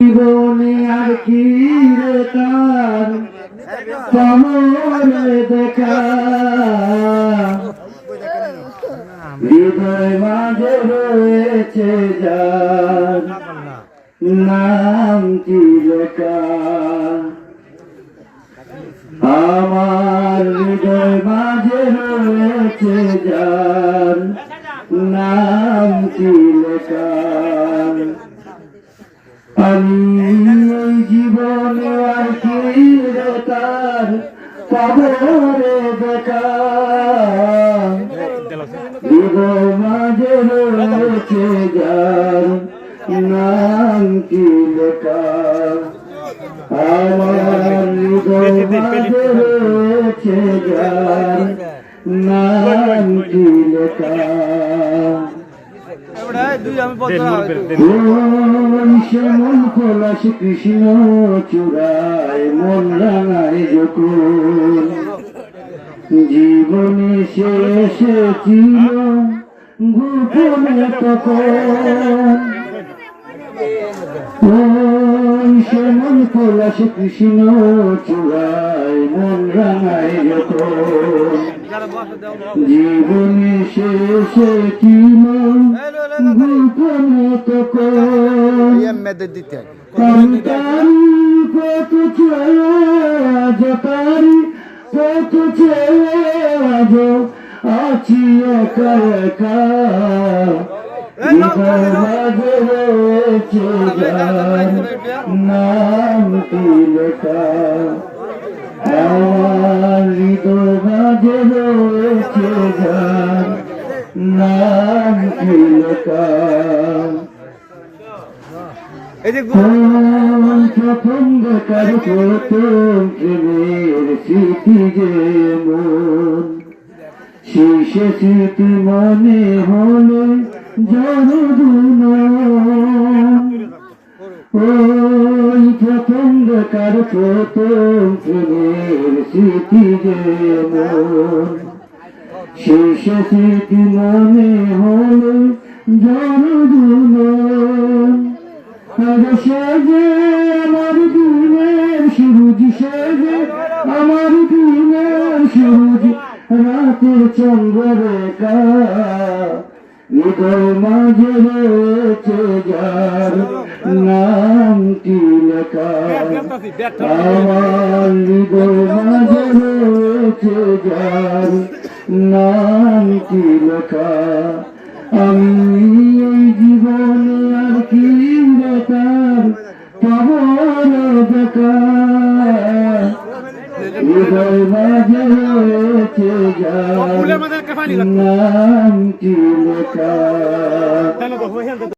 জীবনে আর কি রে তার? কমলে দেখা মাঝে রয়েছে যার নাম কি আমার হৃদয় মাঝে রয়েছে যার নাম কি লেখা আমি এই জীবনে আর কি রে তার কবরে দেখা হৃদয় মাঝে রয়েছে যার নাম কি লেখা শ্যামল পলাশ কৃষ্ণ চূড়ায় মন রাঙায় যখন জীবনে শেষে ছিল গোপনে তখন ওই শ্যামল পলাশ কৃষ্ণ চূড়ায় মন রাঙায় যখন। জীবনে শেষে ছিল গোপনে তখন মেয়েদের দিতে আছি একা একা। মাঝে রয়েছে যার নাম কি আমার হৃদয় মাঝে শেষে স্মৃতি মনে হলে জনদুন ওই প্রথম দেখার প্রথম প্রেমের স্মৃতি যেমন শেষে স্মৃতি মনে হলে আরে সেজে আমার দিনের সূরজ, সেজে আমার দিনের সূরজ রাতের চন্দ্র রেখা হৃদয় মাঝে রয়েছে যার নামটি লেখা। আমার হৃদয় মাঝে রয়েছে যার নামটি লেখা? আমি এই জীবনে আর কি বেকার? হৃদয় মাঝে যার নামটি লেখা?